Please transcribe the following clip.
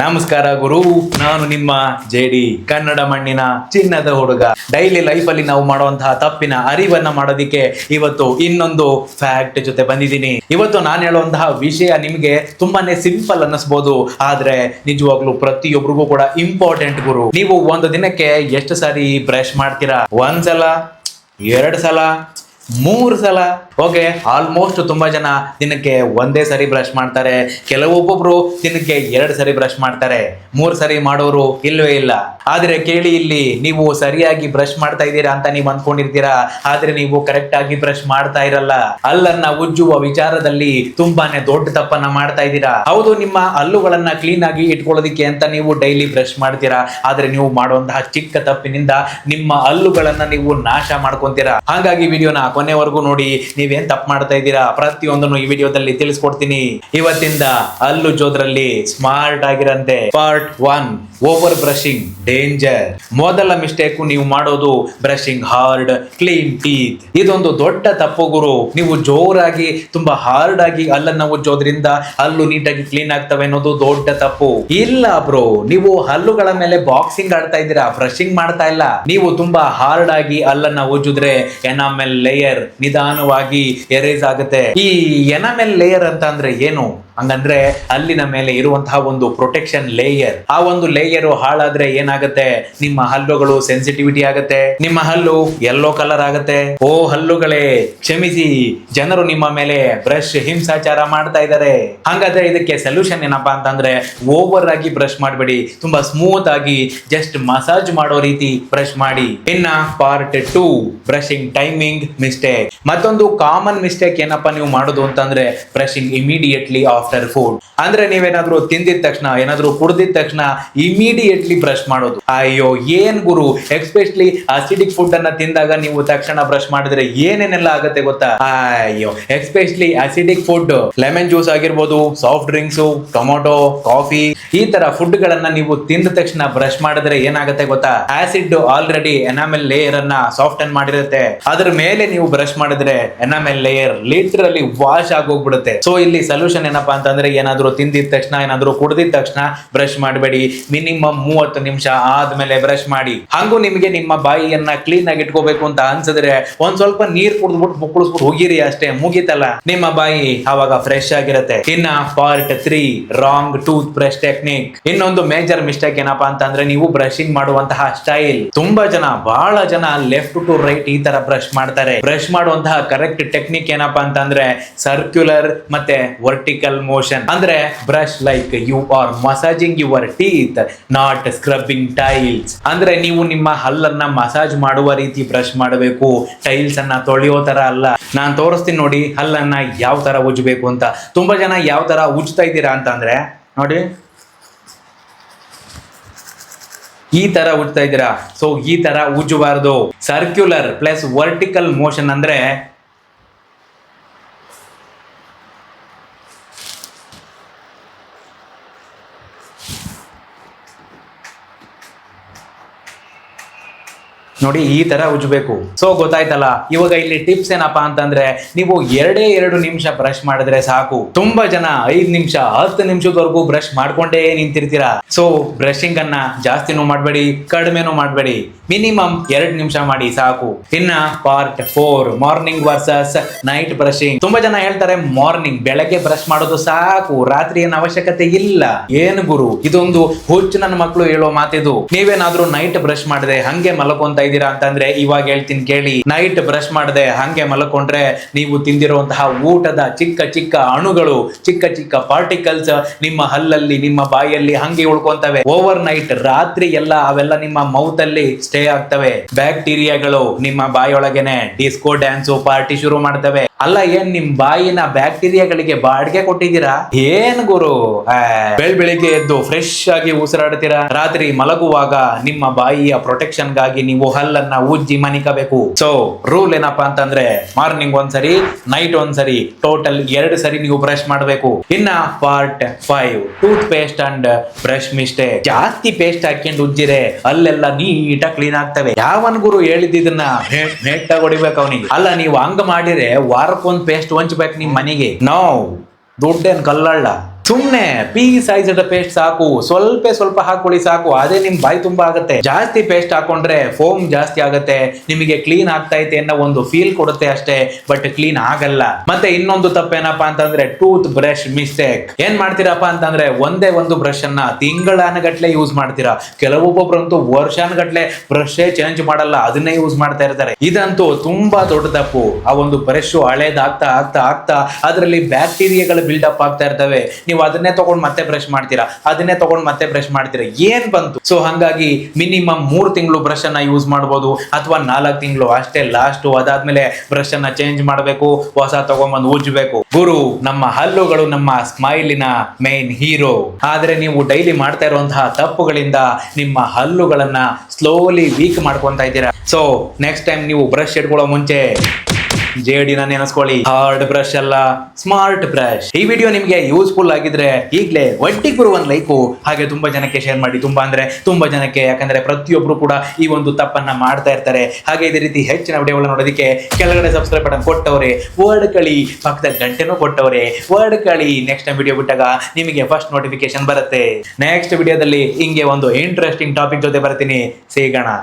ನಮಸ್ಕಾರ ಗುರು. ನಾನು ನಿಮ್ಮ ಜೆಡಿ ಕನ್ನಡ ಮಣ್ಣಿನ ಚಿನ್ನದ ಹುಡುಗ. ಡೈಲಿ ಲೈಫ್ ಅಲ್ಲಿ ನಾವು ಮಾಡುವಂತಹ ತಪ್ಪಿನ ಅರಿವನ್ನ ಮಾಡೋದಿಕ್ಕೆ ಇವತ್ತು ಇನ್ನೊಂದು ಫ್ಯಾಕ್ಟ್ ಜೊತೆ ಬಂದಿದ್ದೀನಿ. ಇವತ್ತು ನಾನು ಹೇಳುವಂತಹ ವಿಷಯ ನಿಮ್ಗೆ ತುಂಬಾನೇ ಸಿಂಪಲ್ ಅನ್ನಿಸ್ಬೋದು. ಆದ್ರೆ ನಿಜವಾಗ್ಲೂ ಪ್ರತಿಯೊಬ್ಬರಿಗೂ ಕೂಡ ಇಂಪಾರ್ಟೆಂಟ್ ಗುರು. ನೀವು ಒಂದು ದಿನಕ್ಕೆ ಎಷ್ಟು ಸಾರಿ ಬ್ರಷ್ ಮಾಡ್ತೀರಾ? ಒಂದ್ಸಲ, ಎರಡ್ ಸಲ, ಮೂರು ಸಲ? ಓಕೆ ಆಲ್ಮೋಸ್ಟ್ ತುಂಬಾ ಜನ ದಿನಕ್ಕೆ ಒಂದೇ ಸರಿ ಬ್ರಷ್ ಮಾಡ್ತಾರೆ. ಕೆಲವೊಬ್ಬೊಬ್ರು ದಿನಕ್ಕೆ ಎರಡು ಸರಿ ಬ್ರಷ್ ಮಾಡ್ತಾರೆ. ಮೂರು ಸರಿ ಮಾಡೋರು ಇಲ್ವೇ ಇಲ್ಲ. ಆದ್ರೆ ಕೇಳಿ ಇಲ್ಲಿ, ನೀವು ಸರಿಯಾಗಿ ಬ್ರಷ್ ಮಾಡ್ತಾ ಇದ್ದೀರಾ ಅಂತ ನೀವು ಅನ್ಕೊಂಡಿರ್ತೀರಾ? ಆದ್ರೆ ನೀವು ಕರೆಕ್ಟ್ ಆಗಿ ಬ್ರಷ್ ಮಾಡ್ತಾ ಇರಲ್ಲ. ಅಲ್ಲನ್ನ ಉಜ್ಜುವ ವಿಚಾರದಲ್ಲಿ ತುಂಬಾನೇ ದೊಡ್ಡ ತಪ್ಪನ್ನ ಮಾಡ್ತಾ ಇದ್ದೀರಾ? ಹೌದು, ನಿಮ್ಮ ಹಲ್ಲುಗಳನ್ನ ಕ್ಲೀನ್ ಆಗಿ ಇಟ್ಕೊಳ್ಳೋದಿಕ್ಕೆ ಅಂತ ನೀವು ಡೈಲಿ ಬ್ರಷ್ ಮಾಡ್ತೀರಾ? ಆದ್ರೆ ನೀವು ಮಾಡುವಂತಹ ಚಿಕ್ಕ ತಪ್ಪಿನಿಂದ ನಿಮ್ಮ ಹಲ್ಲುಗಳನ್ನ ನೀವು ನಾಶ ಮಾಡ್ಕೊಂತೀರಾ? ಹಾಗಾಗಿ ವಿಡಿಯೋನ ಕೊನೆವರೆಗೂ ನೋಡಿ ನೀವೇನ್ ತಪ್ಪು ಮಾಡ್ತಾ ಇದ್ದೀರಾ? ಪ್ರತಿಯೊಂದನ್ನು ಈ ವಿಡಿಯೋದಲ್ಲಿ ತಿಳಿಸ್ಕೊಡ್ತೀನಿ. ಇವತ್ತಿಂದ ಅಲ್ಲು ಜೋದ್ರಲ್ಲಿ smart ಆಗಿರಂತೆ. Part one, over brushing danger. ಮೊದಲ ಮಿಸ್ಟೇಕ್ ನೀವು ಮಾಡೋದು ಬ್ರಷಿಂಗ್ ಹಾರ್ಡ್, ಕ್ಲೀನ್ ಟೀತ್. ಇದೊಂದು ದೊಡ್ಡ ತಪ್ಪು ಗುರು. ನೀವು ಜೋರಾಗಿ, ತುಂಬಾ ಹಾರ್ಡ್ ಆಗಿ ಅಲ್ಲನ್ನ ಉಜ್ಜೋದ್ರಿಂದ ಹಲ್ಲು ನೀಟಾಗಿ ಕ್ಲೀನ್ ಆಗ್ತವೆ ಅನ್ನೋದು ದೊಡ್ಡ ತಪ್ಪು. ಇಲ್ಲ ಬ್ರೋ, ನೀವು ಹಲ್ಲುಗಳ ಮೇಲೆ ಬಾಕ್ಸಿಂಗ್ ಆಡ್ತಾ ಇದ್ದೀರಾ? ಬ್ರಷಿಂಗ್ ಮಾಡ್ತಾ ಇಲ್ಲ. ನೀವು ತುಂಬಾ ಹಾರ್ಡ್ ಆಗಿ ಅಲ್ಲನ್ನ ಉಜ್ಜಿದ್ರೆ ಎನಾಮೆಲ್ ಲೇಯರ್ ನಿಧಾನವಾಗಿ ಎರೇಸ್ ಆಗುತ್ತೆ. ಈ ಎನಮೆಲ್ ಲೇಯರ್ ಅಂತ ಅಂದ್ರೆ ಏನು? ಹಂಗಂದ್ರೆ ಹಲ್ಲಿನ ಮೇಲೆ ಇರುವಂತಹ ಒಂದು ಪ್ರೊಟೆಕ್ಷನ್ ಲೇಯರ್ ಆ ಒಂದು ಲೇಯರ್ ಹಾಳಾದ್ರೆ ಏನಾಗುತ್ತೆ? ನಿಮ್ಮ ಹಲ್ಲುಗಳು ಸೆನ್ಸಿಟಿವಿಟಿ ಆಗುತ್ತೆ. ನಿಮ್ಮ ಹಲ್ಲು ಎಲ್ಲೋ ಕಲರ್ ಆಗುತ್ತೆ. ಓ ಹಲ್ಲುಗಳೇ, ಕ್ಷಮಿಸಿ. ಜನರು ನಿಮ್ಮ ಮೇಲೆ ಬ್ರಷ್ ಹಿಂಸಾಚಾರ ಮಾಡ್ತಾ ಇದ್ದಾರೆ. ಹಾಗಾದ್ರೆ ಇದಕ್ಕೆ ಸೊಲ್ಯೂಷನ್ ಏನಪ್ಪಾ ಅಂತಂದ್ರೆ ಓವರ್ ಆಗಿ ಬ್ರಷ್ ಮಾಡಬೇಡಿ. ತುಂಬಾ ಸ್ಮೂತ್ ಆಗಿ ಜಸ್ಟ್ ಮಸಾಜ್ ಮಾಡೋ ರೀತಿ ಬ್ರಷ್ ಮಾಡಿ. ಇನ್ನ part two brushing timing mistake ಮತ್ತೊಂದು ಕಾಮನ್ ಮಿಸ್ಟೇಕ್ ಏನಪ್ಪಾ ನೀವು ಮಾಡೋದು ಅಂತಂದ್ರೆ ಬ್ರಷಿಂಗ್ ಇಮಿಡಿಯೇಟ್ಲಿ ಆಫ್ಟರ್ ಫುಡ್ ಅಂದ್ರೆ ನೀವೇನಾದ್ರೂ ತಿಂದಿದ ತಕ್ಷಣ, ಏನಾದ್ರೂ ಕುಡ್ದಿದ ತಕ್ಷಣ ಇಮಿಡಿಯೇಟ್ಲಿ ಬ್ರಷ್ ಮಾಡೋದು. ಅಯ್ಯೋ, ಏನ್ ಗುರು? ಎಕ್ಸ್ಪೆಷಲಿ ಅಸಿಡಿಕ್ ಫುಡ್ ಅನ್ನ ತಿಂದಾಗ ನೀವು ತಕ್ಷಣ ಬ್ರಷ್ ಮಾಡಿದ್ರೆ ಏನೇನೆಲ್ಲ ಆಗುತ್ತೆ ಗೊತ್ತಾ? ಅಯ್ಯೋ especially acidic food lemon juice ಆಗಿರ್ಬೋದು ಸಾಫ್ಟ್ ಡ್ರಿಂಕ್ಸ್ ಟೊಮೊಟೊ ಕಾಫಿ ಈ ತರ ಫುಡ್ ಗಳನ್ನ ನೀವು ತಿಂದ ತಕ್ಷಣ ಬ್ರಷ್ ಮಾಡಿದ್ರೆ ಏನಾಗುತ್ತೆ ಗೊತ್ತಾ? ಆಸಿಡ್ ಆಲ್ರೆಡಿ ಎನಾಮೆಲ್ ಲೇಯರ್ ಅನ್ನ ಸಾಫ್ಟ್ ಅನ್ ಮಾಡಿರುತ್ತೆ. ಅದ್ರ ಮೇಲೆ ನೀವು ಬ್ರಷ್ ಮಾಡಿದ್ರೆ ಎನಾಮೆಲ್ ಲೇಯರ್ ಲಿಟ್ರಲಿ ವಾಶ್ ಆಗೋಗ್ಬಿಡುತ್ತೆ. ಸೊ ಇಲ್ಲಿ ಸೊಲ್ಯೂಷನ್ ಏನಪ್ಪಾ ಅಂತಂದ್ರೆ ಏನಾದರೂ ತಿಂದಿದ ತಕ್ಷಣ, ಏನಾದರೂ ಕುಡಿದಿದ ತಕ್ಷಣ ಬ್ರಷ್ ಮಾಡಬೇಡಿ. ಮಿನಿಮಮ್ ಮೂವತ್ತು ನಿಮಿಷ ಆದ್ಮೇಲೆ ಬ್ರಷ್ ಮಾಡಿ. ಹಂಗೂ ನಿಮಗೆ ನಿಮ್ಮ ಬಾಯಿಯನ್ನ ಕ್ಲೀನ್ ಆಗಿ ಇಟ್ಕೋಬೇಕು ಅಂತ ಅನ್ಸಿದ್ರೆ ಒಂದ್ ಸ್ವಲ್ಪ ನೀರ್ ಕುಡಿದ್ಬಿಟ್ಟು ಮುಕ್ಕಳಿಸ್ಬಿಟ್ಟು ಹೋಗಿರಿ ಅಷ್ಟೇ, ಮುಗೀತಲ್ಲ. ನಿಮ್ಮ ಬಾಯಿ ಅವಾಗ ಫ್ರೆಶ್ ಆಗಿರುತ್ತೆ. ಇನ್ನ part three wrong tooth brush technique ಇನ್ನೊಂದು ಮೇಜರ್ ಮಿಸ್ಟೇಕ್ ಏನಪ್ಪಾ ಅಂತಂದ್ರೆ ನೀವು ಬ್ರಷಿಂಗ್ ಮಾಡುವಂತಹ ಸ್ಟೈಲ್ ತುಂಬಾ ಜನ ಬಹಳ ಜನ ಲೆಫ್ಟ್ ಟು ರೈಟ್ ಈ ತರ ಬ್ರಷ್ ಮಾಡ್ತಾರೆ. ಬ್ರಷ್ ಮಾಡುವಂತಹ ಕರೆಕ್ಟ್ ಟೆಕ್ನಿಕ್ ಏನಪ್ಪಾ ಅಂತಂದ್ರೆ ಸರ್ಕ್ಯುಲರ್ ಮತ್ತೆ ವರ್ಟಿಕಲ್ ಮೋಷನ್ ಅಂದ್ರೆ brush like you are massaging your teeth not scrubbing tiles ಅಂದ್ರೆ ನೀವು ನಿಮ್ಮ ಹಲ್ಲನ್ನ ಮಸಾಜ್ ಮಾಡುವ ರೀತಿ ಬ್ರಷ್ ಮಾಡಬೇಕು. ಟೈಲ್ಸ್ ಅನ್ನ ತೊಳೆಯೋ ತರ ಅಲ್ಲ. ನಾನ್ ತೋರಿಸ್ತೀನಿ ನೋಡಿ ಹಲ್ಲನ್ನ ಯಾವ ತರ ಉಜ್ಜಬೇಕು ಅಂತ. ತುಂಬಾ ಜನ ಯಾವ ತರ ಉಜ್ತಾ ಇದ್ದೀರಾ ಅಂತಂದ್ರೆ, ನೋಡಿ. ಈ ತರ ಉಜ್ತಾ ಇದ್ದೀರಾ. ಸೊ ಈ ತರ ಉಜ್ಜಬಾರ್ದು. ಸರ್ಕ್ಯುಲರ್ ಪ್ಲಸ್ ವರ್ಟಿಕಲ್ ಮೋಷನ್ ಅಂದ್ರೆ ನೋಡಿ ಈ ತರ ಉಜ್ಬೇಕು. ಸೊ ಗೊತ್ತಾಯ್ತಲ್ಲ, ಇವಾಗ ಇಲ್ಲಿ ಟಿಪ್ಸ್ ಏನಪ್ಪಾ ಅಂತಂದ್ರೆ, ನೀವು ಎರಡೇ ಎರಡು ನಿಮಿಷ ಬ್ರಷ್ ಮಾಡಿದ್ರೆ ಸಾಕು. ತುಂಬಾ ಜನ ಐದ್ ನಿಮಿಷ, ಹತ್ತು ನಿಮಿಷದವರೆಗೂ ಬ್ರಷ್ ಮಾಡ್ಕೊಂಡೇ ನಿಂತಿರ್ತೀರಾ. ಸೊ ಬ್ರಷಿಂಗ್ ಅನ್ನ ಜಾಸ್ತಿನೂ ಮಾಡಬೇಡಿ, ಕಡಿಮೆನೂ ಮಾಡಬೇಡಿ. ಮಿನಿಮಮ್ ಎರಡು ನಿಮಿಷ ಮಾಡಿ ಸಾಕು. ಇನ್ನ part four morning versus night brushing ತುಂಬಾ ಜನ ಹೇಳ್ತಾರೆ ಮಾರ್ನಿಂಗ್ ಬೆಳಗ್ಗೆ ಬ್ರಷ್ ಮಾಡೋದು ಸಾಕು, ರಾತ್ರಿ ಏನು ಅವಶ್ಯಕತೆ ಇಲ್ಲ. ಏನು ಗುರು? ಇದೊಂದು ಹುಚ್ಚು ನನ್ನ ಮಕ್ಕಳು ಹೇಳೋ ಮಾತಿದು. ನೀವೇನಾದ್ರೂ ನೈಟ್ ಬ್ರಷ್ ಮಾಡದೆ, ಹಂಗೆ ಮಲ್ಕೊಂತ ಇದ್ದೀರಾ ಅಂತಂದ್ರೆ ಇವಾಗ ಹೇಳ್ತೀನಿ ಕೇಳಿ. ನೈಟ್ ಬ್ರಷ್ ಮಾಡದೆ, ಹಂಗೆ ಮಲ್ಕೊಂಡ್ರೆ ನೀವು ತಿಂದಿರುವಂತಹ ಊಟದ ಚಿಕ್ಕ ಚಿಕ್ಕ ಅಣುಗಳು, ಚಿಕ್ಕ ಚಿಕ್ಕ ಪಾರ್ಟಿಕಲ್ಸ್ ನಿಮ್ಮ ಹಲ್ಲಲ್ಲಿ, ನಿಮ್ಮ ಬಾಯಲ್ಲಿ ಹಂಗೆ ಉಳ್ಕೊಂತವೆ. ಓವರ್ ನೈಟ್ ರಾತ್ರಿ ಎಲ್ಲ ಅವೆಲ್ಲ ನಿಮ್ಮ ಮೌತ್ ಅಲ್ಲಿ ಸ್ಟೇ ಆಗ್ತವೆ ಬ್ಯಾಕ್ಟೀರಿಯಾಗಳು ನಿಮ್ಮ ಬಾಯೊಳಗೆನೆ ಡಿಸ್ಕೋ ಡ್ಯಾನ್ಸ್ ಪಾರ್ಟಿ ಶುರು ಮಾಡ್ತವೆ. ಅಲ್ಲ ಏನ್ ನಿಮ್ ಬಾಯಿನ ಬ್ಯಾಕ್ಟೀರಿಯಾಗಳಿಗೆ ಬಾಡಿಗೆ ಕೊಟ್ಟಿದ್ದೀರಾ? ಏನ್ ಗುರು? ಬೆಳ್ ಬೆಳಿಗ್ಗೆ ಎದ್ದು ಫ್ರೆಶ್ ಆಗಿ ಉಸಿರಾಡ್ತೀರಾ ರಾತ್ರಿ ಮಲಗುವಾಗ ನಿಮ್ಮ ಬಾಯಿಯ ಪ್ರೊಟೆಕ್ಷನ್ಗಾಗಿ ನೀವು ಹಲ್ಲನ್ನ ಉಜ್ಜಿ ಮನಿಕಬೇಕು. ಸೊ ರೂಲ್ ಏನಪ್ಪಾ ಅಂತಂದ್ರೆ ಮಾರ್ನಿಂಗ್ ಒಂದ್ಸರಿ ನೈಟ್ ಒಂದ್ಸರಿ ಟೋಟಲ್ ಎರಡು ಸರಿ ನೀವು ಬ್ರಷ್ ಮಾಡಬೇಕು. ಇನ್ನ part five tooth paste and brush mistake ಜಾಸ್ತಿ ಪೇಸ್ಟ್ ಹಾಕೊಂಡು ಉಜ್ಜಿರೆ ಅಲ್ಲೆಲ್ಲ ನೀಟಾಗಿ ಕ್ಲೀನ್ ಆಗ್ತವೆ. ಯಾವನ್ ಗುರು ಹೇಳಿದ್ದನ್ನ ನೆಟ್ಟಾಗಿ ಹೊಡಿಬೇಕು ಅವನಿಗೆ. ಅಲ್ಲ ನೀವು ಹಂಗ ಮಾಡಿದ್ರೆ ವಾರಕ್ಕೊಂದ್ ಪೇಸ್ಟ್ ಹಂಚ್ಬೇಕು ನಿಮ್ಮ ಮನೆಗೆ. ನಾವು ದುಡ್ಡೇನ್ ಕಲ್ಲಳ್ಳ. ಸುಮ್ನೆ ಪಿ ಸೈಜ್ ಪೇಸ್ಟ್ ಸಾಕು, ಸ್ವಲ್ಪ ಸ್ವಲ್ಪ ಹಾಕೊಳ್ಳಿ ಸಾಕು, ಅದೇ ನಿಮ್ ಬಾಯಿ ತುಂಬಾ ಆಗುತ್ತೆ. ಜಾಸ್ತಿ ಪೇಸ್ಟ್ ಹಾಕೊಂಡ್ರೆ ಫೋಮ್ ಜಾಸ್ತಿ ಆಗುತ್ತೆ. ನಿಮಗೆ ಕ್ಲೀನ್ ಆಗ್ತಾ ಐತೆ ಅನ್ನೋ ಒಂದು ಫೀಲ್ ಕೊಡುತ್ತೆ ಅಷ್ಟೇ ಬಟ್ ಕ್ಲೀನ್ ಆಗಲ್ಲ. ಮತ್ತೆ ಇನ್ನೊಂದು ತಪ್ಪೇನಪ್ಪ ಅಂತಂದ್ರೆ ಟೂತ್ ಬ್ರಷ್ ಮಿಸ್ಟೇಕ್ ಏನ್ ಮಾಡ್ತೀರಪ್ಪ ಅಂತಂದ್ರೆ ಒಂದೇ ಒಂದು ಬ್ರಷ್ ಅನ್ನ ತಿಂಗಳಾನಗಟ್ಲೆ ಯೂಸ್ ಮಾಡ್ತೀರಾ. ಕೆಲವೊಬ್ಬೊಬ್ರಂತೂ ವರ್ಷಾನಗಟ್ಲೆ ಬ್ರಷ್ ಚೇಂಜ್ ಮಾಡಲ್ಲ, ಅದನ್ನೇ ಯೂಸ್ ಮಾಡ್ತಾ ಇರ್ತಾರೆ. ಇದಂತೂ ತುಂಬಾ ದೊಡ್ಡ ತಪ್ಪು. ಆ ಒಂದು ಬ್ರಷ್ ಹಳೇದಾಗ್ತಾ ಆಗ್ತಾ ಆಗ್ತಾ, ಅದರಲ್ಲಿ ಬ್ಯಾಕ್ಟೀರಿಯಾಗಳು ಬಿಲ್ಡಪ್ ಆಗ್ತಾ ಇರ್ತವೆ. ನೀವು ಅದನ್ನೇ ತಗೊಂಡು ಮತ್ತೆ ಬ್ರಷ್ ಮಾಡ್ತೀರಾ? ಅದನ್ನೇ ತಗೊಂಡು ಮತ್ತೆ ಬ್ರಷ್ ಮಾಡ್ತೀರಾ? ಏನ್ ಬಂತು? ಸೊ ಹಂಗಾಗಿ ಮಿನಿಮಮ್ ಮೂರ್ ತಿಂಗಳು ಬ್ರಷ್ ಅನ್ನ ಯೂಸ್ ಮಾಡಬಹುದು ಅಥವಾ ನಾಲ್ಕು ತಿಂಗಳು ಅಷ್ಟೇ ಲಾಸ್ಟ್ ಅದಾದ್ಮೇಲೆ ಬ್ರಷ್ ಅನ್ನ ಚೇಂಜ್ ಮಾಡಬೇಕು, ಹೊಸ ತಗೊಂಡ್ಬಂದು ಉಜ್ಬೇಕು ಗುರು, ನಮ್ಮ ಹಲ್ಲುಗಳು ನಮ್ಮ ಸ್ಮೈಲಿನ ಮೇನ್ ಹೀರೋ ಆದ್ರೆ ನೀವು ಡೈಲಿ ಮಾಡ್ತಾ ಇರುವಂತಹ ತಪ್ಪುಗಳಿಂದ ನಿಮ್ಮ ಹಲ್ಲುಗಳನ್ನ ಸ್ಲೋಲಿ ವೀಕ್ ಮಾಡ್ಕೊಂತ ಇದ್ದೀರಾ. ಸೊ ನೆಕ್ಸ್ಟ್ ಟೈಮ್ ನೀವು ಬ್ರಷ್ ಇಟ್ಕೊಳ್ಳೋ ಮುಂಚೆ ಜೇಡಿನ ನೆನೆಸ್ಕೊಳ್ಳಿ. ಹಾರ್ಡ್ ಬ್ರಷ್ ಅಲ್ಲ ಸ್ಮಾರ್ಟ್ ಬ್ರಷ್ ಈ ವಿಡಿಯೋ ನಿಮಗೆ ಯೂಸ್ಫುಲ್ ಆಗಿದ್ರೆ ಈಗಲೇ ಗುರು ಒಂದ್ ಲೈಕು ಹಾಗೆ ತುಂಬಾ ಜನಕ್ಕೆ ಶೇರ್ ಮಾಡಿ. ತುಂಬಾ ಅಂದ್ರೆ ತುಂಬಾ ಜನಕ್ಕೆ, ಯಾಕಂದ್ರೆ ಪ್ರತಿಯೊಬ್ರು ಕೂಡ ಈ ಒಂದು ತಪ್ಪನ್ನ ಮಾಡ್ತಾ ಇರ್ತಾರೆ. ಹಾಗೆ ಇದೇ ರೀತಿ ಹೆಚ್ಚಿನ ವಿಡಿಯೋಗಳನ್ನ ನೋಡೋದಕ್ಕೆ ಕೆಳಗಡೆ ಸಬ್ಸ್ಕ್ರೈಬ್ ಬಟನ್ ಕೊಟ್ಟವ್ರೆ ವರ್ಡ್ ಕಳಿ ಪಕ್ಕದ ಗಂಟೆನೂ ಕೊಟ್ಟವ್ರೆ ವರ್ಡ್ ಕಳಿ ನೆಕ್ಸ್ಟ್ ಟೈಮ್ ವಿಡಿಯೋ ಬಿಟ್ಟಾಗ ನಿಮಗೆ ಫಸ್ಟ್ ನೋಟಿಫಿಕೇಶನ್ ಬರುತ್ತೆ. ನೆಕ್ಸ್ಟ್ ವಿಡಿಯೋದಲ್ಲಿ ಹಿಂಗೆ ಒಂದು ಇಂಟ್ರೆಸ್ಟಿಂಗ್ ಟಾಪಿಕ್ ಜೊತೆ ಬರ್ತೀನಿ. ಸಿಗೋಣ